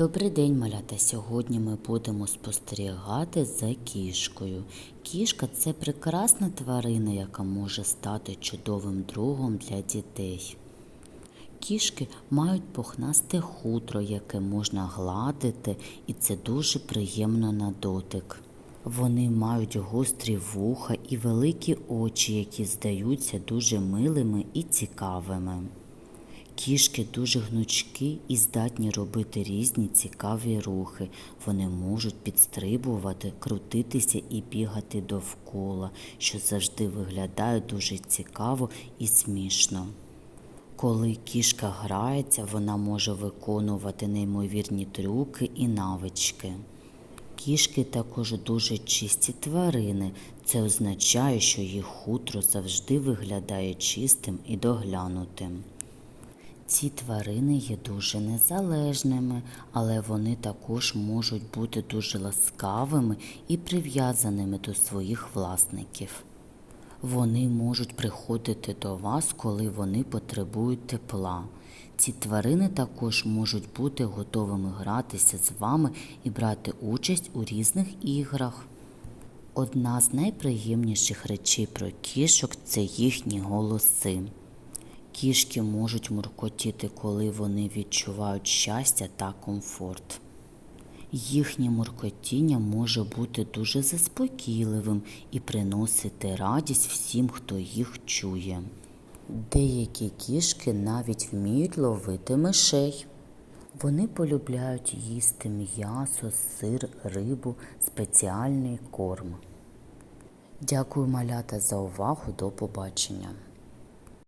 Добрий день, малята. Сьогодні ми будемо спостерігати за кішкою. Кішка це прекрасна тварина, яка може стати чудовим другом для дітей. Кішки мають пухнасте хутро, яке можна гладити, і це дуже приємно на дотик. Вони мають гострі вуха і великі очі, які здаються дуже милими і цікавими. Кішки дуже гнучкі і здатні робити різні цікаві рухи. Вони можуть підстрибувати, крутитися і бігати довкола, що завжди виглядає дуже цікаво і смішно. Коли кішка грається, вона може виконувати неймовірні трюки і навички. Кішки також дуже чисті тварини. Це означає, що їх хутро завжди виглядає чистим і доглянутим. Ці тварини є дуже незалежними, але вони також можуть бути дуже ласкавими і прив'язаними до своїх власників. Вони можуть приходити до вас, коли вони потребують тепла. Ці тварини також можуть бути готовими гратися з вами і брати участь у різних іграх. Одна з найприємніших речей про кішок це їхні голоси. Кішки можуть муркотіти, коли вони відчувають щастя та комфорт. Їхнє муркотіння може бути дуже заспокійливим і приносити радість всім, хто їх чує. Деякі кішки навіть вміють ловити мишей. Вони полюбляють їсти м'ясо, сир, рибу, спеціальний корм. Дякую, малята, за увагу. До побачення.